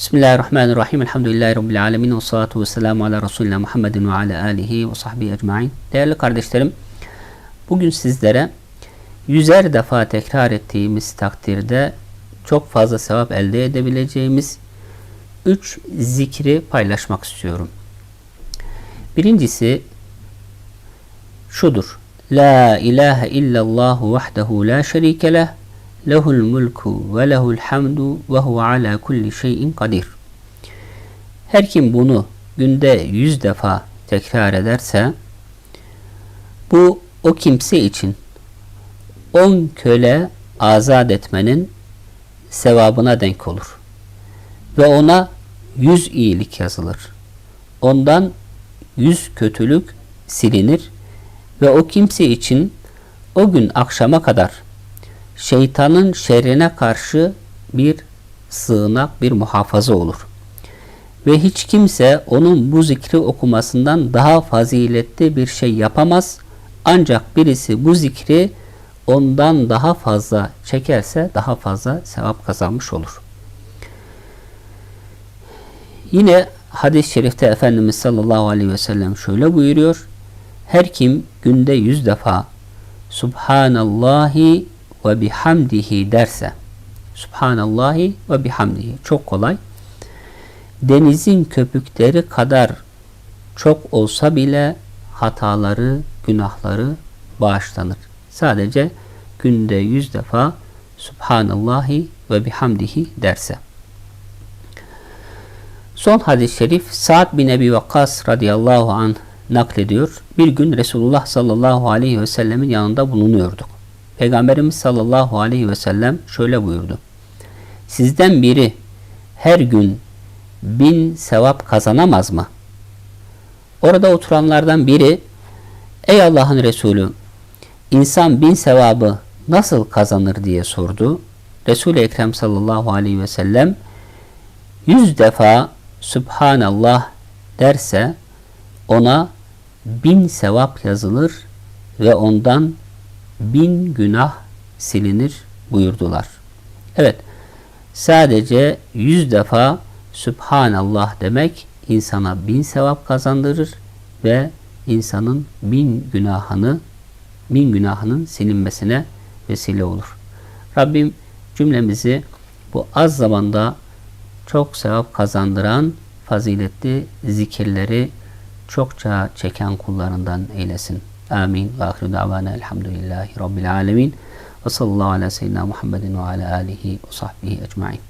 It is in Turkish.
Bismillahirrahmanirrahim. Elhamdülillahi Rabbil alemin. Ve salatu ve selamu ala Resulina Muhammedin ve ala alihi ve sahbihi ecmain. Değerli kardeşlerim, bugün sizlere yüzer defa tekrar ettiğimiz takdirde çok fazla sevap elde edebileceğimiz üç zikri paylaşmak istiyorum. Birincisi şudur. La ilahe illallah vahdehu la şerike leh lehul mulku ve lehul hamdu ve huve ala kulli şeyin kadir. Her kim bunu günde yüz defa tekrar ederse bu o kimse için on köle azat etmenin sevabına denk olur. Ve ona yüz iyilik yazılır. Ondan yüz kötülük silinir ve o kimse için o gün akşama kadar şeytanın şerrine karşı bir sığınak, bir muhafaza olur. Ve hiç kimse onun bu zikri okumasından daha faziletli bir şey yapamaz. Ancak birisi bu zikri ondan daha fazla çekerse daha fazla sevap kazanmış olur. Yine hadis-i şerifte Efendimiz sallallahu aleyhi ve sellem şöyle buyuruyor. Her kim günde yüz defa Subhanallahi ve bihamdihi derse Subhanallahi ve bihamdihi çok kolay. Denizin köpükleri kadar çok olsa bile hataları, günahları bağışlanır. Sadece günde yüz defa Subhanallahi ve bihamdihi derse. Son hadis-i şerif Sa'd bin Ebi Vakkas radıyallahu anh naklediyor. Bir gün Resulullah sallallahu aleyhi ve sellemin yanında bulunuyorduk. Peygamberimiz sallallahu aleyhi ve sellem şöyle buyurdu. Sizden biri her gün bin sevap kazanamaz mı? Orada oturanlardan biri Ey Allah'ın Resulü insan bin sevabı nasıl kazanır diye sordu. Resul-i Ekrem sallallahu aleyhi ve sellem yüz defa Subhanallah derse ona bin sevap yazılır ve ondan bin günah silinir buyurdular. Evet, sadece yüz defa Subhanallah demek insana bin sevap kazandırır ve insanın bin günahını bin günahının silinmesine vesile olur. Rabbim cümlemizi bu az zamanda çok sevap kazandıran faziletli zikirleri çokça çeken kullarından eylesin. Amin. Ve ahiru davana elhamdülillahi rabbil alemin. Ve sallallahu ala seyyidina Muhammedin ve ala alihi ve sahbihi ecmain.